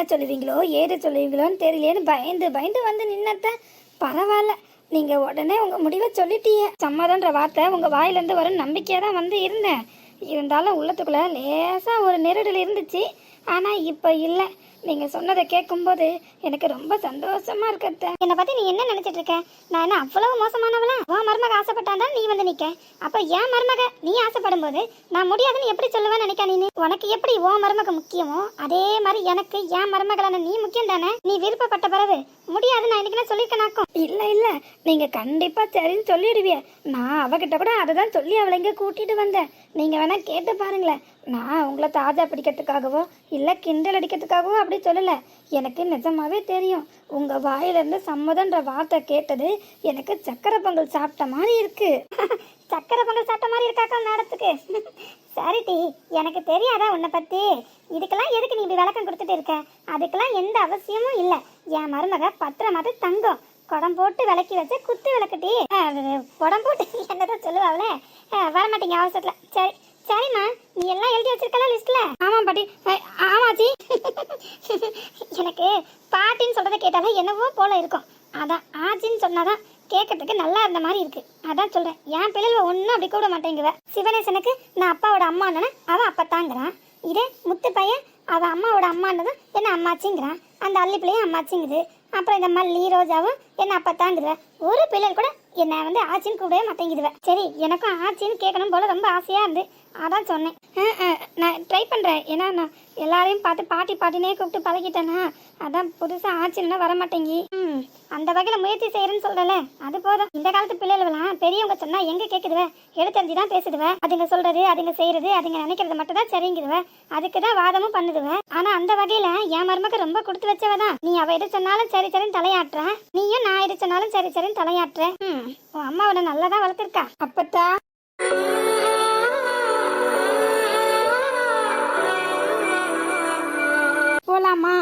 என்ன சொல்லுவீங்களோ ஏது சொல்லுவீங்களோன்னு தெரியலேன்னு பயந்து பயந்து வந்து நின்னத்த பரவாயில்ல. நீங்க உடனே உங்க முடிவை சொல்லிட்டீங்க. சம்மதன்ற வார்த்தை உங்க வாயிலிருந்து வரும் நம்பிக்கையா தான் வந்து இருந்தேன். இருந்தாலும் உள்ளத்துக்குள்ள லேசா ஒரு நெருடல் இருந்துச்சு. ஆனா இப்ப இல்லை. நீங்க சொன்னதை கேட்கும்போது எனக்கு ரொம்ப சந்தோஷமா இருக்கிறத என்னை பத்தி நீ என்ன நினைச்சிட்டு இருக்க? நான் என்ன அவ்வளவு மோசமானவளா? உன் மருமக ஆசைப்பட்டாதான் நீ வந்து நிக்க. அப்ப என் மருமக நீ ஆசைப்படும் போது நான் முடியாதுன்னு எப்படி சொல்லுவேன்னு நினைக்க நீ உனக்கு எப்படி உன் மருமக முக்கியமோ அதே மாதிரி எனக்கு என் மருமகளான நீ முக்கியம் தானே நீ விருப்பப்பட்ட பிறகு முடியாது நான் இன்னைக்கு சொல்லியிருக்கேனாக்கும் இல்ல இல்ல. நீங்க கண்டிப்பா சரின்னு சொல்லிடுவிய. நான் அவகிட்ட கூட அதை தான் சொல்லி அவளை இங்க கூட்டிட்டு வந்தேன். நீங்க வேணா கேட்டு பாருங்களேன். நான் உங்களை தாஜா பிடிக்கிறதுக்காகவோ இல்லை கிண்டல் அடிக்கிறதுக்காகவோ அப்படி சொல்லலை எனக்கு நிஜமாவே தெரியும் உங்கள் வாயிலிருந்து சம்மதன்ற வார்த்தை கேட்டது எனக்கு சக்கரை பொங்கல் சாப்பிட்ட மாதிரி இருக்கு சக்கரை பொங்கல் சாப்பிட்ட மாதிரி இருக்காக்கா மேடத்துக்கு சரி டி எனக்கு தெரியாதா உன்னை பற்றி இதுக்கெல்லாம் எதுக்கு நீ இப்படி விளக்கம் கொடுத்துட்டு இருக்க அதுக்கெல்லாம் எந்த அவசியமும் இல்லை என் மருமக பத்திரமாட்டு தங்கம் குடம் போட்டு விளக்கி வச்சு குத்து விளக்கட்டி குடம் போட்டு என்னதான் சொல்லுவாங்களே வரமாட்டீங்க அவசரத்தில் சரி சரிம்மா நீ எல்லாம் எழுதி வச்சிருக்கல லிஸ்ட்ல ஆமா பாட்டி. ஆமாச்சி. எனக்கு பாட்டின்னு சொல்றதை கேட்டாலே என்னவோ போல இருக்கும். அதான் ஆச்சின்னு சொன்னாதான் கேட்கறதுக்கு நல்லா இருந்த மாதிரி இருக்கு. அதான் சொல்றேன். என் பிள்ளைகள் ஒன்றும் அப்படி கூட மாட்டேங்குவ. சிவனேசனுக்கு நான் அப்பாவோட அம்மா அவன் அப்பத்தாங்கிறான். இதே முத்து பையன் அவன் அம்மாவோட அம்மானதும் என்ன அம்மாச்சிங்கிறான். அந்த அள்ளி பிள்ளையும் அம்மாச்சிங்குது. அப்புறம் இந்த மல்லி ரோஜாவும் என்ன அப்பத்தாங்குதுவ ஒரு பிள்ளைகள் கூட என்னை வந்து ஆச்சின்னு கூடவே மாட்டேங்குதுவேன் சரி எனக்கும் ஆச்சின்னு கேட்கணும் போல ரொம்ப ஆசையாக இருந்து. அதான் சொன்னேன். நான் ட்ரை பண்ணுறேன் ஏன்னா நான் எல்லாரையும் பார்த்து பாட்டி பாட்டினே கூப்பிட்டு பழகிட்டேனா அதான் புதுசாக ஆச்சுன்னா வர மாட்டேங்கி ம் அந்த வகையில் முயற்சி செய்கிறேன்னு சொல்றல அது போதும். இந்த காலத்து பிள்ளைகளெல்லாம் பெரியவங்க சொன்னால் எங்கே கேட்குதுவ எடுத்தறிஞ்சு தான் பேசுதுவ. அதுங்க சொல்கிறது அதுங்க செய்கிறது அதுங்க நினைக்கிறது மட்டும் தான் சரிங்குதுவ. அதுக்கு தான் வாதமும் பண்ணுதுவ. ஆனால் அந்த வகையில் என் மருமக்கு ரொம்ப கொடுத்து வச்சவ தான். நீ அவ எது சொன்னாலும் சரி சரின்னு தலையாட்டுற. நீயும் நான் எது சொன்னாலும் சரி சரின்னு தலையாட்டுற. ம் உன் அம்மா உன்னை நல்லா தான் வளர்த்துருக்கா. அப்பத்தா. போலாமா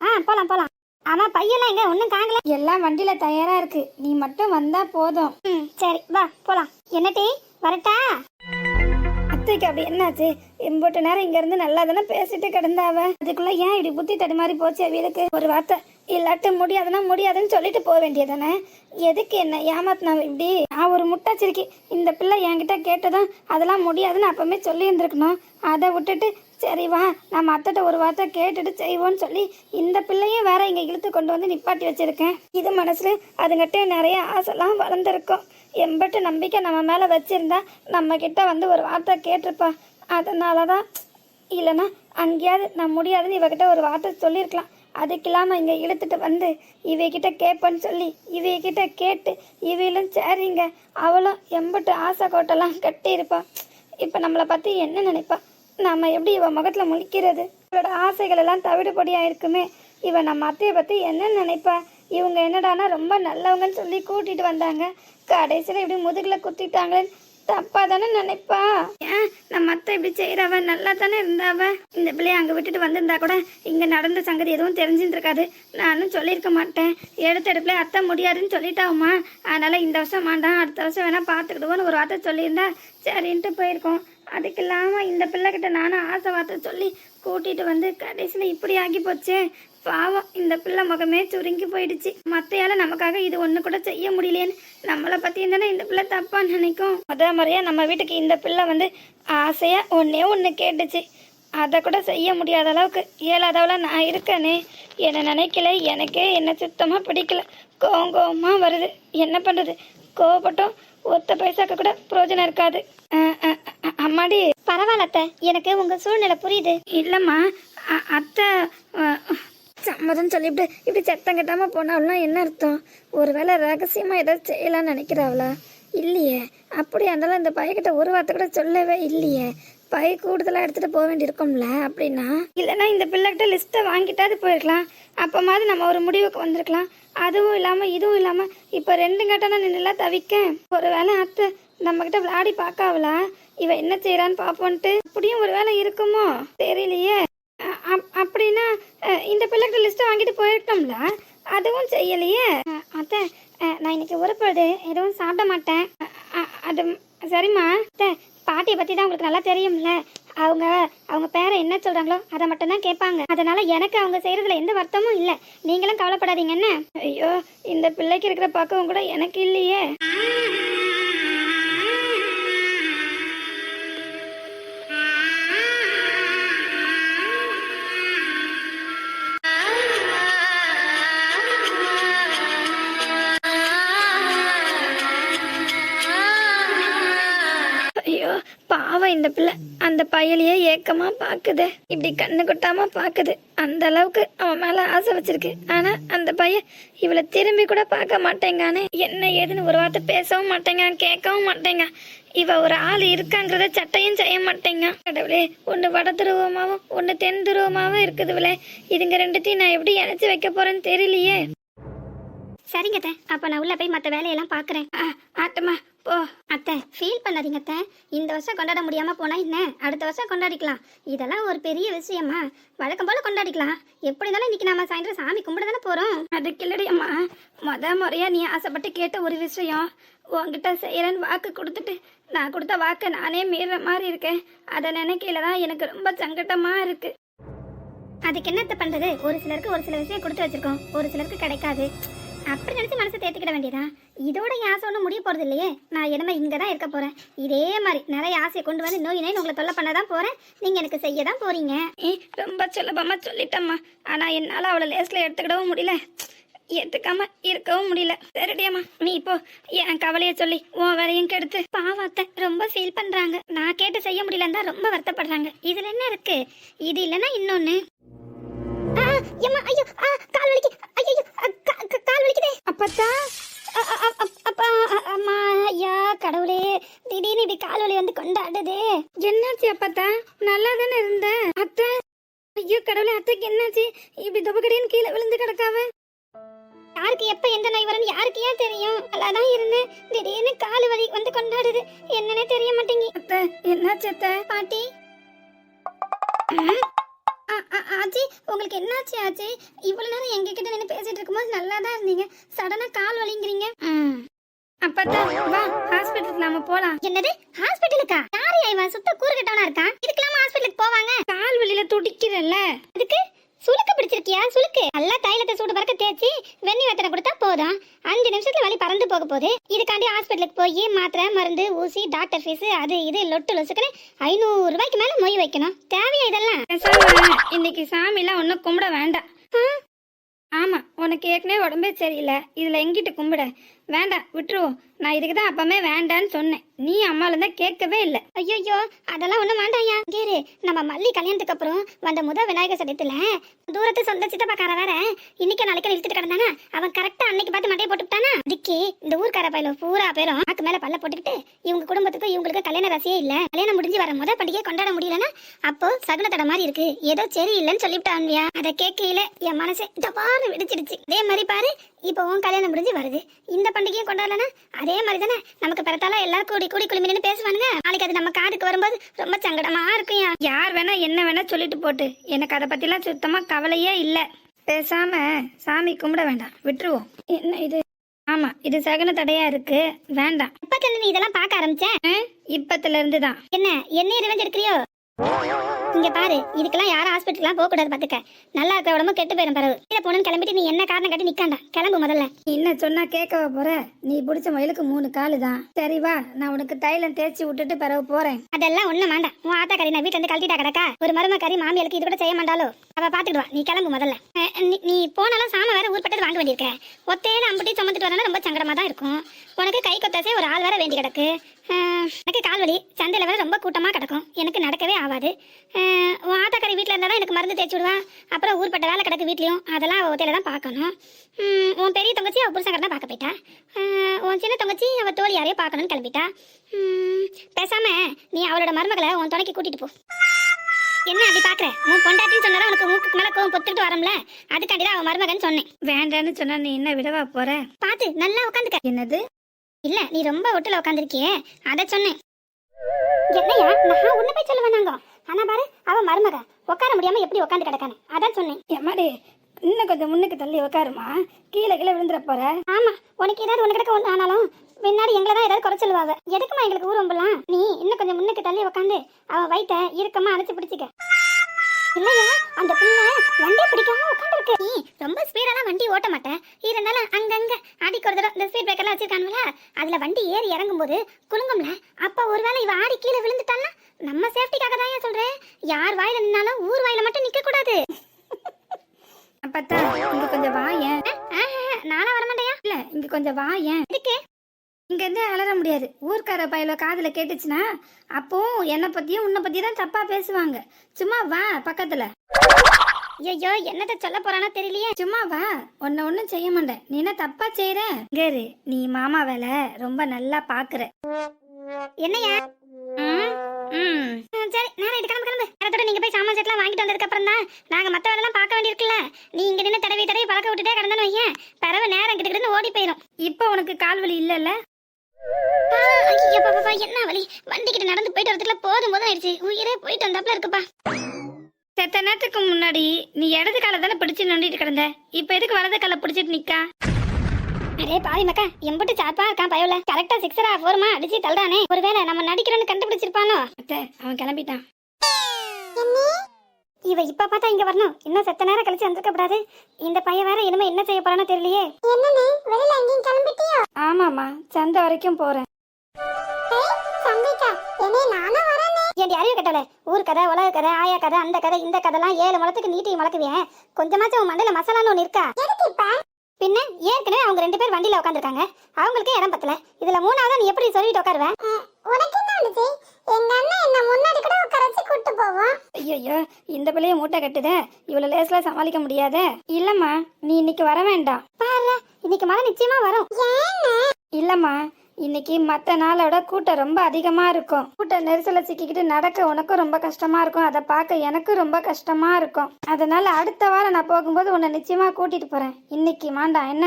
ஆ போலாம் போலாம். ஆமா பையெல்லாம் எங்க? ஒன்றும் காங்கல எல்லாம் வண்டியில தயாரா இருக்கு. நீ மட்டும் வந்தா போதும். ம் சரி வா போலாம். என்னட்டி வரட்டா? அத்தைக்கு அப்படி என்னாச்சு? இம்புட்டு நேரம் இங்க இருந்து நல்லா தானே பேசிட்டு கிடந்தாவ? அதுக்குள்ள ஏன் இப்படி புத்தி தடுமாறி போச்சு அவளுக்கு ஒரு வார்த்தை இல்லாட்டு முடியாதுன்னா முடியாதுன்னு சொல்லிட்டு போக வேண்டியதானே எதுக்கு என்ன ஏமாத்தினா இப்படி? நான் ஒரு முட்டாச்சிருக்கி. இந்த பிள்ளை என்கிட்ட கேட்டதும் அதெல்லாம் முடியாதுன்னு அப்பவுமே சொல்லியிருந்துருக்கணும். அதை விட்டுட்டு சரி வா நம்ம அத்தட்ட ஒரு வார்த்தை கேட்டுட்டு செய்வோம்னு சொல்லி இந்த பிள்ளையும் வேற இங்கே இழுத்து கொண்டு வந்து நிப்பாட்டி வச்சிருக்கேன். இது மனசுல அதுங்கிட்ட நிறைய ஆசைலாம் வளர்ந்துருக்கும். எம்பட்டு நம்பிக்கை நம்ம மேலே வச்சிருந்தா நம்ம கிட்ட வந்து ஒரு வார்த்தை கேட்டிருப்பா. அதனால தான் இல்லைன்னா அங்கேயாவது நான் முடியாதுன்னு இவகிட்ட ஒரு வார்த்தை சொல்லியிருக்கலாம். அதுக்கு இங்கே இழுத்துட்டு வந்து இவைகிட்ட கேட்பேன்னு சொல்லி இவைகிட்ட கேட்டு இவையிலும் சரிங்க. அவளும் எம்பட்டு ஆசை கோட்டெல்லாம் கட்டி இருப்பா இப்போ நம்மளை பற்றி என்ன நினைப்பா? நாம் எப்படி இவன் முகத்தில் முழிக்கிறது? இவளோட ஆசைகள் எல்லாம் இருக்குமே இவன் நம்ம அத்தையை பற்றி என்ன நினைப்பா? இவங்க என்னடானா ரொம்ப நல்லவங்கன்னு சொல்லி கூட்டிகிட்டு வந்தாங்க. கடைசியில் இப்படி முதுகில் குத்திட்டாங்களேன்னு தப்பா தானே நினைப்பா? ஏன்? நம்ம அத்தை இப்படி செய்யறவ நல்லா தானே இருந்தாவ? இந்த பிள்ளைய அங்க விட்டுட்டு வந்திருந்தா கூட இங்க நடந்த சங்கதி எதுவும் தெரிஞ்சிருக்காது நானும் சொல்லியிருக்க மாட்டேன். எடுத்த எடுப்புல அத்தை முடியாதுன்னு சொல்லிட்டாவுமா. அதனால இந்த வருஷம் வேண்டாம் அடுத்த வருஷம் வேணா பார்த்துக்கிடுவோன்னு ஒரு வார்த்தை சொல்லியிருந்தா சரின்ட்டு போயிருக்கோம். அதுக்கு இல்லாம இந்த பிள்ளைகிட்ட நானும் ஆசை வார்த்தை சொல்லி கூட்டிட்டு வந்து கடைசியில் இப்படி ஆகி போச்சே. பாவம் இந்த பிள்ளை முகமே சுருங்கி போயிடுச்சு. மத்தையால நமக்காக இது ஒண்ணு கூட செய்ய முடியலையேன்னு நம்மளை பத்தி தானே இந்த பிள்ளை தப்பா நினைக்கும். முத முறையா நம்ம வீட்டுக்கு இந்த பிள்ளை வந்து ஆசையா ஒன்னே ஒண்ணு கேட்டுச்சு. அதை கூட செய்ய முடியாத அளவுக்கு இயலாதவள நான் இருக்கேனே. என்னை நினைக்கல எனக்கே என்ன சுத்தமா பிடிக்கல. கோவம் கோவமா வருது. என்ன பண்றது? கோவப்பட்டும் ஒத்த பைசாக்கு கூட பிரயோஜனம் இருக்காது. அம்மாடி. பரவாயில்ல அத்தை. எனக்கு உங்க சூழ்நிலை புரியுது. இல்லைம்மா அத்தை சம்மதம் சொல்லிவிட்டு இப்படி சத்தம் கட்டாமல் போனாலும் என்ன அர்த்தம்? ஒருவேளை ரகசியமாக ஏதாவது செய்யலாம்னு நினைக்கிறாவளா? இல்லையே. அப்படியா இருந்தாலும் இந்த பையன்கிட்ட ஒரு வார்த்தை கூட சொல்லவே இல்லையே. பை கூடுதலாக எடுத்துகிட்டு போக வேண்டியிருக்கும்ல அப்படின்னா? இல்லைன்னா இந்த பிள்ளைகிட்ட லிஸ்ட்டை வாங்கிட்டாது போயிருக்கலாம். அப்போ மாதிரி நம்ம ஒரு முடிவுக்கு வந்திருக்கலாம். அதுவும் இல்லாமல் இதுவும் இல்லாமல் இப்போ ரெண்டு கட்டணம் நின்றுலாம் தவிக்க? ஒருவேளை அத்தை நம்மக்கிட்ட விளையாடி பார்க்காவலா இவ என்ன செய்யறான்னு பார்ப்போன்ட்டு அப்படியும் ஒரு வேலை இருக்குமோ? தெரியலையே. அப்படின்னா இந்த பிள்ளைகிட்ட லிஸ்ட்டை வாங்கிட்டு போயிருக்கோம்ல அதுவும் செய்யலையே? அத்தை நான் இன்னைக்கு உருப்பாடு எதுவும் சாப்பிட மாட்டேன். அது சரிம்மா. அத்தை பாட்டியை பற்றி தான் உங்களுக்கு நல்லா தெரியும்ல. அவங்க அவங்க பேரை என்ன சொல்கிறாங்களோ அதை மட்டும்தான் கேட்பாங்க. அதனால் எனக்கு அவங்க செய்கிறதுல எந்த வருத்தமும் இல்லை. நீங்களும் கவலைப்படாதீங்க என்ன? ஐயோ இந்த பிள்ளைக்கு இருக்கிற பக்கம் கூட எனக்கு இல்லையே. இந்த பிள்ளை அந்த பையலையே ஏக்கமா பாக்குது. இப்படி கண்ணு கொட்டாம பாக்குது. அந்த அளவுக்கு அவன் மேல ஆசை வச்சிருக்கு. ஆனா அந்த பையன் இவளை திரும்பி கூட பார்க்க மாட்டேங்கானே. என்ன ஏதுன்னு ஒரு வார்த்தை பேசவும் மாட்டேங்க கேட்கவும் மாட்டேங்க. இவ ஒரு ஆள் இருக்காங்கிறத சட்டையும் செய்ய மாட்டேங்க. கடவுளே ஒன்று வட துருவமாவும் ஒன்று தென் துருவமாவும் இருக்குதுவளே இதுங்க ரெண்டுத்தையும் நான் எப்படி இணைச்சு வைக்க போறேன்னு தெரியலையே. சரிங்க அப்போ நான் உள்ள போய் மற்ற வேலையெல்லாம் பார்க்குறேன் ஆ, ஆட்டமா. போ அத்தை ஃபீல் பண்ணாதீங்க அத்தை. இந்த வருஷம் கொண்டாட முடியாம போனா என்ன? அடுத்த வருஷம் கொண்டாடிக்கலாம். இதெல்லாம் ஒரு பெரிய விஷயமா. வழக்கம் போல கொண்டாடிக்கலாம். எப்படி இருந்தாலும் இன்னைக்கு நாம சாயந்தரம் சாமி கும்பிட தானே போறோம். அதுக்கு இல்லடியம்மா முத முறையா நீ ஆசைப்பட்டு கேட்ட ஒரு விஷயம். உன்கிட்ட செய்யறேன்னு வாக்கு கொடுத்துட்டு நான் கொடுத்த வாக்கை நானே மீற மாதிரி இருக்கேன். அதை நினைக்கையில தான் எனக்கு ரொம்ப சங்கட்டமா இருக்கு. அதுக்கு என்னத்த பண்றது? ஒரு சிலருக்கு ஒரு சில விஷயம் கொடுத்து வச்சிருக்கோம். ஒரு சிலருக்கு கிடைக்காது. அப்படி நினைச்சு மனசை தேத்திக்கிட வேண்டியதான் இதோட ஆசை ஒன்றும் முடிய போறது இல்லையே. நான் என்னமே இங்க தான் இருக்க போறேன். இதே மாதிரி நிறைய ஆசையை கொண்டு வந்து நோய் நோய் உங்களை தொல்லை பண்ண தான் போறேன். நீங்க எனக்கு செய்ய தான் போறீங்க. நீ ரொம்ப சுலபமா சொல்லிட்டம்மா. ஆனா என்னால அவளை லேஸ்ல எடுத்துக்கிடவும் முடியல. ஏத்துக்காம இருக்கவும் முடியல. சரிடியம்மா நீ இப்போ என் கவலைய சொல்லி உன் வேலையும் கெடுத்து. பாவத்தை ரொம்ப ஃபீல் பண்றாங்க. நான் கேட்டு செய்ய முடியலன்னு தான் ரொம்ப வருத்தப்படுறாங்க. இதுல என்ன இருக்கு? இது இல்லைன்னா இன்னொன்னு. எம்மா, ஐயோ, ஆ, கால் வலிக்கு ஐயோ கால் வலிக்குதே. அப்பத்தா? அப்பா அம்மா ஐயா கடவுளே திடீர்னு இப்படி கால் வலி வந்து கொண்டாடுதே. என்னாச்சு அப்பத்தா? நல்லா தானே இருந்த? அத்தை ஐயோ கடவுளே அத்தைக்கு என்னாச்சு? இப்படி துபக்கடின்னு கீழே விழுந்து கிடக்காவ? யாருக்கு எப்ப எந்த நோய் வரும்னு யாருக்கு ஏன் தெரியும்? நல்லா தான் இருந்தேன். திடீர்னு கால் வலி வந்து கொண்டாடுது. என்னன்னே தெரிய மாட்டேங்கி. அத்தை என்னாச்சு அத்தை? பாட்டி? ஆச்சி உங்களுக்கு என்னாச்சு ஆச்சி? இவ்வளவு நேரம் எங்க கிட்ட நின்று பேசிட்டு இருக்கும்போது நல்லா தான் இருந்தீங்க சடனா கால் வலிங்கிறீங்க. அப்பத்தா வா ஹாஸ்பிட்டலுக்கு நாம போலாம். என்னது? ஹாஸ்பிட்டலுக்கா யாரு இவன் சுத்த கூறுகட்டவனா இருக்கான்? இதுக்கெல்லாம் ஹாஸ்பிட்டலுக்கு போவாங்க. கால் வலியில துடிக்கிறல்ல. அதுக்கு சுளுக்கு பிடிச்சிருக்கியா? சுளுக்கு. நல்லா தைலத்தை சூடு பறக்க தேய்ச்சி வெண்ணி வெத்தனை கொடுத்தா போதும். அஞ்சு நிமிஷத்துல வலி பறந்து போக போகுது. இதுக்காண்டி ஹாஸ்பிட்டலுக்கு போய் மாத்திரை மருந்து ஊசி டாக்டர் ஃபீஸ் அது இது லொட்டு லொசுக்குன்னு ஐநூறு ரூபாய்க்கு மேல மொய் வைக்கணும். தேவையா இதெல்லாம்? இன்னைக்கு சாமிலாம் ஒன்றும் கும்பிட வேண்டாம். ஆமா உனக்கு ஏற்கனவே உடம்பே சரியில்லை. இதுல எங்கிட்டு கும்பிட? வேண்டாம் விட்டுருவோம். நான் இதுக்கு தான் அப்பமே வேண்டான்னு சொன்னேன். நீ அம்மால தான் கேட்கவே இல்லை. ஐயோ அதெல்லாம் ஒண்ணும் வேண்டாம்யா கேரு நம்ம மல்லி கல்யாணத்துக்கு அப்புறம் வந்த முத விநாயகர் சதுர்த்தில தூரத்து சொந்த சித்தப்பாக்கார வேற இன்னைக்கு நாளைக்கு இழுத்துட்டு கிடந்தானா? அவன் கரெக்டா அன்னைக்கு பார்த்து மட்டையை போட்டுட்டானா அதுக்கு இந்த ஊர்க்கார பையில பூரா பேரும் நாக்கு மேல பல்ல போட்டுக்கிட்டு இவங்க குடும்பத்துக்கும் இவங்களுக்கு கல்யாண ரசியே இல்ல. கல்யாணம் முடிஞ்சு வர முத பண்டிகை கொண்டாட முடியலன்னா அப்போ சகுன தடை மாதிரி இருக்கு. ஏதோ சரி இல்லைன்னு சொல்லிவிட்டான்யா அதை கேட்கையில என் மனசு டபார்னு வெடிச்சிடுச்சு. அதே மாதிரி பாரு இப்போ உன் கல்யாணம் முடிஞ்சு வருது. இந்த பண்டிகையும் கொண்டாடலனா அதே மாதிரி தானே? நமக்கு பிறத்தால எல்லாரும் கூடி கூடி குழுமி நின்னு பேசுவானுங்க. நாளைக்கு அது நம்ம காதுக்கு வரும்போது ரொம்ப சங்கடமா இருக்கும்யா யார் வேணா என்ன வேணா சொல்லிட்டு போட்டு. எனக்கு அதை பத்திலாம் சுத்தமா கவலையே இல்லை. பேசாம சாமி கும்பிட வேண்டாம். விட்டுருவோம். என்ன இது? ஆமா இது சகன தடையா இருக்கு. வேண்டாம். இப்பத்துல நீ இதெல்லாம் பார்க்க ஆரம்பிச்ச? ஆ? இப்பத்துல இருந்து தான் என்ன என்ன ரிவெஞ்ச் எடுக்கிறியோ? இங்க பாரு இதுக்கெல்லாம் யாரும் ஹாஸ்பிட்டல்லாம் போக கூடாது பாத்துக்க. நல்லா இருக்கிற உடம்பு கெட்டு போயிடும் பிறகு கீழே போகணும்னு கிளம்பிட்டு நீ என்ன காரணம் காட்டி நிக்காண்டா? கிளம்பு முதல்ல. நீ என்ன சொன்னா கேட்கவா போற? நீ பிடிச்ச மயிலுக்கு மூணு காலு தான். சரி வா நான் உனக்கு தைலம் தேய்ச்சி விட்டுட்டு பிறகு போறேன். அதெல்லாம் ஒண்ணும் வேண்டாம். உன் ஆத்தா கறி நான் வீட்டுல இருந்து கழட்டிட்டா கிடக்கா? ஒரு மரும கறி மாமியாளுக்கு இது கூட செய்ய மாட்டாளோ? அவ பாத்துக்கிடுவா. நீ கிளம்பு முதல்ல. நீ- போனாலும் சாம வேற ஊர்பட்டது வாங்க வேண்டியிருக்க. ஒத்தையில அம்பட்டி சுமந்துட்டு வரனா ரொம்ப சங்கடமா தான் இருக்கும். உனக்கு கை கொத்தாசே ஒரு ஆள் வேற வேண்டி கிடக்கு. எனக்கு கால் வலி சந்தையில வேற ரொம்ப கூட்டமா கிடக்கும். எனக்கு நடக்கவே ஆகாது உன் ஆத்தாக்கறி வீட்டில் இருந்தால் தான் எனக்கு மருந்து தேய்ச்சி விடுவா. அப்புறம் ஊர்பட்ட வேலை கிடக்கு வீட்லயும். அதெல்லாம் அவள் ஒத்தையில தான் பார்க்கணும். உன் பெரிய தங்கச்சி அவ புருஷன் தான் பார்க்க போயிட்டா. உன் சின்ன தங்கச்சி அவ தோழி யாரையும் பார்க்கணும்னு கிளம்பிட்டா. பேசாமல் பேசாம நீ அவளோட மருமகளை உன் துணைக்கு கூட்டிட்டு போ. என்ன அப்படி பாக்குற? உன் பொண்டாட்டின்னு சொன்னா உனக்கு மூக்குக்கு மேல கோவம் பொத்துட்டு வரம்ல. அதுக்காண்டி தான் அவன் மருமகன் சொன்னேன். வேண்டான்னு சொன்னா நீ என்ன விடவா போற? பாத்து நல்லா உட்காந்துக்க என்னது? இல்ல நீ ரொம்ப ஒட்டுல உட்காந்துருக்கியே அத சொன்னேன். என்னையா? நான் உன்ன போய் சொல்ல வேணாங்க ஆனா பாரு அவ மருமக உட்கார முடியாம எப்படி உட்காந்து கிடக்கானு. அதான் சொன்னேன். எம்மாடி இன்னும் கொஞ்சம் முன்னுக்கு தள்ளி உட்காருமா கீழே கீழே விழுந்துட போற. ஆமா உனக்கு ஏதாவது உனக்கு கிடக்க ஒன்று ஆனாலும் முன்னாடி எங்களை தான் ஏதாவது குறை எதுக்குமா எங்களுக்கு ஊரம்பலாம் நீ இன்னும் கொஞ்சம் முன்னுக்கு தள்ளி உட்காந்து அவ வயிற்ற இறுக்கமா அணைச்சு பிடிச்சிக்க. இல்லையா? அந்த பிள்ளை வண்டியை பிடிக்காம உட்காந்துருக்கு நீ ரொம்ப ஸ்பீடெல்லாம் வண்டி ஓட்ட மாட்டேன் இருந்தாலும் அங்கங்க அடிக்கு ஒரு தடவை இந்த ஸ்பீட் பிரேக்கர்லாம் வச்சிருக்கானுல அதுல வண்டி ஏறி இறங்கும் போது குலுங்கும்ல. அப்ப ஒருவேளை இவ ஆடி கீழே விழுந்துட்டான்னா நம்ம சேஃப்டிக்காக தான் ஏன் சொல்றேன் யார் வாயில நின்னாலும் ஊர் வாயில மட்டும் நிக்க கூடாது அப்பத்தான் இங்க கொஞ்சம் வாயேன் நானும் வரமாட்டேயா? இல்ல இங்க கொஞ்சம் வாயேன் இதுக்கு இங்க இருந்து அலற முடியாது. ஊர்க்கார பயில காதுல கேட்டுச்சுன்னா அப்போ என்னை பத்தியும் உன்னை பத்தி தான் தப்பா பேசுவாங்க. சும்மா வா பக்கத்துல. ஐயோ என்னத்த சொல்ல போறானோ தெரியலையே. சும்மா வா உன்ன ஒன்றும் செய்ய மாட்டேன். நீ என்ன தப்பா செய்யற கேரு நீ மாமா வேலை ரொம்ப நல்லா பாக்குற. என்னையா ம், சரி நான் இது கிளம்பு கிளம்பு. நேரத்தோட நீங்க போய் சாமான் செட்லாம் வாங்கிட்டு வந்ததுக்கு அப்புறம் தான் நாங்க மத்த வேலைலாம் பார்க்க வேண்டியிருக்குல்ல. நீ இங்க நின்று தடவி தடவி பழக்க விட்டுட்டே கிடந்தனு வையன். பறவை நேரம் கிட்ட ஓடி போயிடும் இப்போ உனக்கு கால் வலி இல்லைல்ல? ஆ, என்ன வலி? வண்டி கிட்ட நடந்து போயிட்டு வரதுக்குள்ள போதும் போதும் ஆயிடுச்சு. உயிரே போயிட்டு வந்தாப்புல இருக்குப்பா. செத்த நேரத்துக்கு முன்னாடி நீ இடது காலை தானே பிடிச்சு நோண்டிட்டு கிடந்த. இப்போ எதுக்கு வலது காலை பிடிச்சிட்டு நிக்கா? அரே பாவி மக்கா எம்பட்டு சாப்பா இருக்கான் பயவுல. கரெக்டா சிக்ஸரா ஃபோர்மா அடிச்சு தள்ளுறானே. ஒருவேளை நம்ம நடிக்கிறோன்னு கண்டுபிடிச்சிருப்பானோ? அத்தை அவன் கிளம்பிட்டான். இவ இப்ப பார்த்தா இங்க வரணும். இன்னும் செத்த நேரம் கழிச்சு வந்திருக்க கூடாது. இந்த பையன் வேற இனிமே என்ன செய்ய போறானோ தெரியலையே. என்னன்னு வெளியில எங்கேயும் கிளம்பிட்டியோ? ஆமாம்மா சந்தை வரைக்கும் போறேன். அறிவு கட்டல? ஊர் கதை உலக கதை ஆயா கதை அந்த கதை இந்த கதைலாம் ஏழு முளத்துக்கு நீட்டி முளக்குவியன் கொஞ்சமாச்சும் உன் மண்டையில மசாலான்னு ஒண்ணு இருக்கா? பின்ன ஏற்கனவே அவங்க ரெண்டு பேர் வண்டியில உட்காந்துருக்காங்க அவங்களுக்கு இடம் பத்தல. இதுல மூணாவது நீ எப்படி சொல்லிட்டு உட்காருவ உனக்கு என்ன வந்துச்சு எங்க அண்ணன் என்ன முன்னாடி கூட உட்கார வச்சு கூட்டு போவோம் ஐயோ இந்த பிள்ளைய மூட்டை கட்டுதே. இவ்வளவு லேஸ்ல சமாளிக்க முடியாதே. இல்லம்மா நீ இன்னைக்கு வர வேண்டாம். பாரு இன்னைக்கு மழை நிச்சயமா வரும். இல்லம்மா இன்னைக்கு மற்ற நாளோட கூட்டம் ரொம்ப அதிகமா இருக்கும். கூட்ட நெரிசல சிக்கிக்கிட்டு நடக்க உனக்கும் ரொம்ப கஷ்டமா இருக்கும். அதை பார்க்க எனக்கும் ரொம்ப கஷ்டமா இருக்கும். அதனால அடுத்த வாரம் நான் போகும்போது உன்னை நிச்சயமா கூட்டிட்டு போறேன். இன்னைக்கு மாண்டாம் என்ன?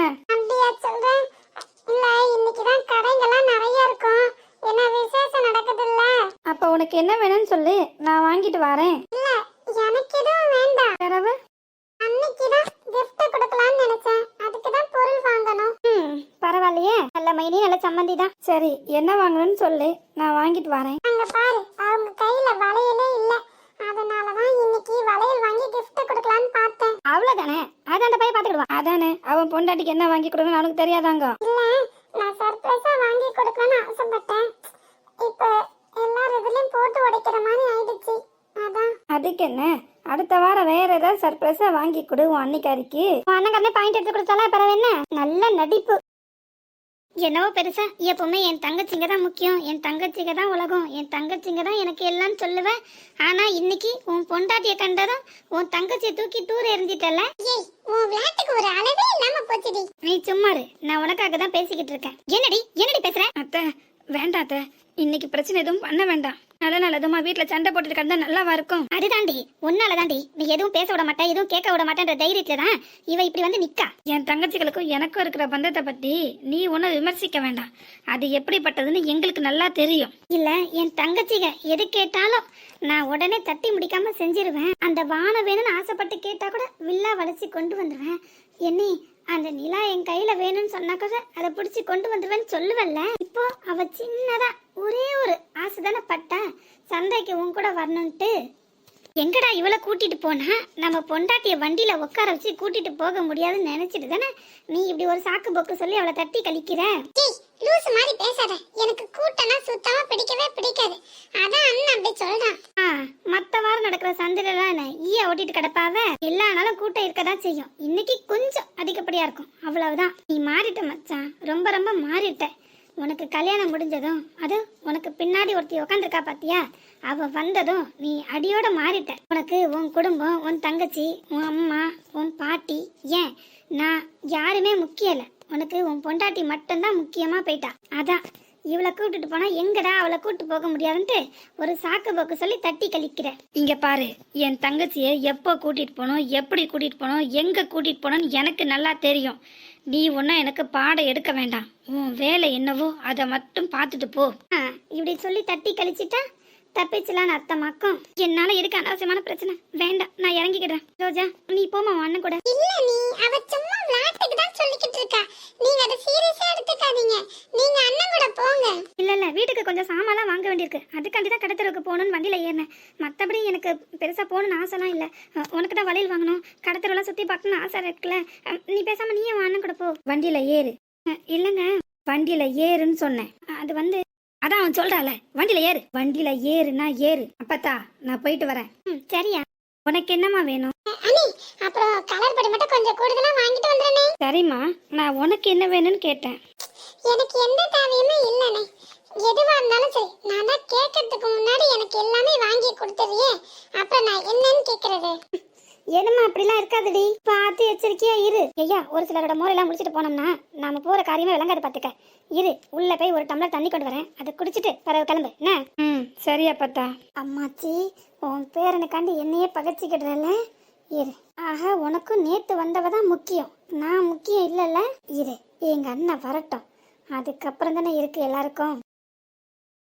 அப்ப உனக்கு என்ன வேணும்னு சொல்லு. நான் வாங்கிட்டு வரேன். இல்ல எனக்கு எதுவும் வேண்டாம். அன்னைக்கு தான் gift கொடுக்கலாம்னு நினைச்சேன். அதுக்கு தான் பொருள் வாங்கணும். ம் பரவாயில்லையே. நல்ல மைனி நல்ல சம்மந்தி தான். சரி என்ன வாங்கணும்னு சொல்லு. நான் வாங்கிட்டு வரேன். அங்க பாரு அவங்க கையில வளையலே இல்ல. அதனால தான் இன்னைக்கு வளையல் வாங்கி gift கொடுக்கலாம்னு பார்த்தேன். அவ்வளவுதானே? அது அந்த பையன் பாத்துக்கிடுவான் அதானே? அவன் பொண்டாட்டிக்கு என்ன வாங்கி கொடுக்கணும்னு அவனுக்கு தெரியாதாங்க. இல்ல நான் சர்ப்ரைஸா வாங்கி கொடுக்கணும்னு ஆசைப்பட்டேன். இப்போ எல்லார் இதுலயும் போட்டு உடைக்கிற மாதிரி ஆயிடுச்சு. அதான். அதுக்கு என்ன? அடுத்த வாரம் வேற ஏதாவது சர்ப்ரைஸா வாங்கி கொடு உன் அன்னிக்காரிக்கு உன் அண்ணன் பாயிண்ட் எடுத்து கொடுத்தாலே பரவ என்ன? நல்ல நடிப்பு. என்னவோ பெருசா? எப்பவுமே என் தங்கச்சிங்க தான் முக்கியம். என் தங்கச்சிங்க தான் உலகம். என் தங்கச்சிங்க தான் எனக்கு எல்லாம் சொல்லுவேன். ஆனா இன்னைக்கு உன் பொண்டாட்டிய கண்டதும் உன் தங்கச்சியை தூக்கி தூர எறிஞ்சிட்டல உன் விளையாட்டுக்கு ஒரு அளவே இல்லாம போச்சுடி. நீ சும்மாரு நான் உனக்காக தான் பேசிக்கிட்டு இருக்கேன். என்னடி? என்னடி பேசுற? அத்தை வேண்டாம் அத்தை. இன்னைக்கு பிரச்சனை எதுவும் பண்ண வேண்டாம். நல்ல நல்லதுமா வீட்டுல சண்டை போட்டுட்டு கிடந்தா நல்லாவா இருக்கும்? அதுதாண்டி உன்னால தாண்டி நீ எதுவும் பேச விட மாட்டே எதுவும் கேட்க விட மாட்டேன்ற தைரியத்துல தான் இவ இப்படி வந்து நிக்கா. என் தங்கச்சிகளுக்கும் எனக்கும் இருக்கிற பந்தத்தை பத்தி நீ ஒன்னும் விமர்சிக்க வேண்டாம். அது எப்படிப்பட்டதுன்னு எங்களுக்கு நல்லா தெரியும். இல்ல என் தங்கச்சிக எது கேட்டாலும் நான் உடனே தட்டி முடிக்காம செஞ்சிருவேன். அந்த வானம் வேணும்னு ஆசைப்பட்டு கேட்டா கூட வில்லா வளைச்சி கொண்டு வந்துருவேன். என்னி அந்த நிலா என் கையில வேணும்னு சொன்னா கூட அதை பிடிச்சி கொண்டு வந்துருவேன்னு சொல்லுவல்ல இப்போ அவ சின்னதா ஒரே ஒரு ஆசை தானே பட்டா சந்தைக்கு உன் கூட வரணும்ட்டு எங்கடா இவளை கூட்டிட்டு போனா? நம்ம பொண்டாட்டிய வண்டியில உட்கார வச்சு கூட்டிட்டு போக முடியாதுன்னு நினைச்சிட்டு தானே நீ இப்படி ஒரு சாக்கு போக்கு சொல்லி அவளை தட்டி கழிக்கிற? லூசு மாதிரி பேசாத. எனக்கு கூட்டம்னா சுத்தமா பிடிக்கவே பிடிக்காது. அதான் அண்ணன் அப்படி சொல்றான். ஆ மத்த வாரம் நடக்கிற சந்தையில என்ன? ஈய ஓட்டிட்டு கிடப்பாவ? எல்லா நாளும் கூட்டம் இருக்கதான் செய்யும். இன்னைக்கு கொஞ்சம் அதிகப்படியாக இருக்கும். அவ்வளவுதான். நீ மாறிட்ட மச்சான். ரொம்ப ரொம்ப மாறிட்ட. உனக்கு கல்யாணம் முடிஞ்சதும் அது உனக்கு பின்னாடி ஒருத்தி உக்காந்துருக்கா பாத்தியா? அவ வந்ததும் நீ அடியோட மாறிட்ட. உனக்கு உன் குடும்பம் உன் தங்கச்சி உன் அம்மா உன் பாட்டி ஏன்? நான் யாருமே முக்கியம் இல்லை. உனக்கு உன் பொண்டாட்டி மட்டும்தான் முக்கியமாக போயிட்டா. அதான். இவளை கூட்டிட்டு போனா எங்கடா அவளை கூட்டு போக முடியாதுன்ட்டு ஒரு சாக்கு போக்கு சொல்லி தட்டி கழிக்கிற. இங்க பாரு என் தங்கச்சியை எப்போ கூட்டிட்டு போகணும் எப்படி கூட்டிட்டு போகணும் எங்க கூட்டிட்டு போகணும்னு எனக்கு நல்லா தெரியும். நீ ஒன்னா எனக்கு பாடம் எடுக்க வேண்டாம். உன் வேலை என்னவோ அதை மட்டும் பார்த்துட்டு போ. ஆ, இப்படி சொல்லி தட்டி கழிச்சிட்டா தப்பிச்சலான்னு அர்த்தமாக்கும். என்னால இருக்க அனாவசியமான பிரச்சனை? வேண்டாம் நான் இறங்கிக்கிறேன். ரோஜா நீ போமா உன் அண்ணன் கூட. இல்ல நீ அவ சும்மா விளையாட்டுக்கு தான் சொல்லிக்கிட்டு இருக்கா. நீங்க அதை சீரியஸா எடுத்துக்காதீங்க. நீங்க அண்ணன் கூட போங்க. இல்ல இல்ல வீட்டுக்கு கொஞ்சம் சாமான்லாம் வாங்க வேண்டியிருக்கு. அதுக்காண்டி தான் கடத்தருக்கு போகணும்னு வண்டியில ஏறினேன். மற்றபடி எனக்கு பெருசா போகணும்னு ஆசைலாம் இல்லை. உனக்கு தான் வளையல் வாங்கணும். கடத்தரெல்லாம் சுத்தி பார்க்கணும்னு ஆசை இருக்குல்ல. நீ பேசாம நீயே அண்ணன் கூட போ. வண்டியில ஏறு. இல்லைங்க. வண்டியில ஏறுன்னு சொன்னேன். அது வந்து அதான் அவன் சொல்றால வண்டியில ஏறு. வண்டியில ஏறுனா ஏறு. அப்பத்தா நான் போயிட்டு வரேன். ம், சரியா. உனக்கு என்னம்மா வேணும்? அப்புறம் கலர் பொடி மட்டும் கொஞ்சம் கூடுதலா வாங்கிட்டு வந்துடுறேனே சரிம்மா நான் உனக்கு என்ன வேணும்னு கேட்டேன். எனக்கு எந்த தேவையுமே இல்லைண்ணே. எதுவா இருந்தாலும் சரி நான் தான் கேட்கறதுக்கு முன்னாடி எனக்கு எல்லாமே வாங்கி கொடுத்துறியே அப்புறம் நான் என்னன்னு கேக்குறது என்னம்மா அப்படிலாம் இருக்காதுடி. பார்த்து எச்சரிக்கையா இரு. ஐயா ஒரு சிலரோட மோரெல்லாம் முடிச்சிட்டு போனோம்னா நாம போற காரியமே விளங்காது பாத்துக்க. இரு உள்ள போய் ஒரு டம்ளர் தண்ணி கொண்டு வரேன். அதை குடிச்சிட்டு பிறகு கிளம்பு. என்ன? ம் சரியா பார்த்தா அம்மாச்சி உன் பேரனுக்காண்டி என்னையே பகச்சிக்கிடுறல இரு. ஆஹா உனக்கும் நேத்து வந்தவ தான் முக்கியம். நான் முக்கியம் இல்லைல்ல? இரு எங்க அண்ணன் வரட்டும். அதுக்கப்புறம் தானே இருக்கு எல்லாருக்கும்.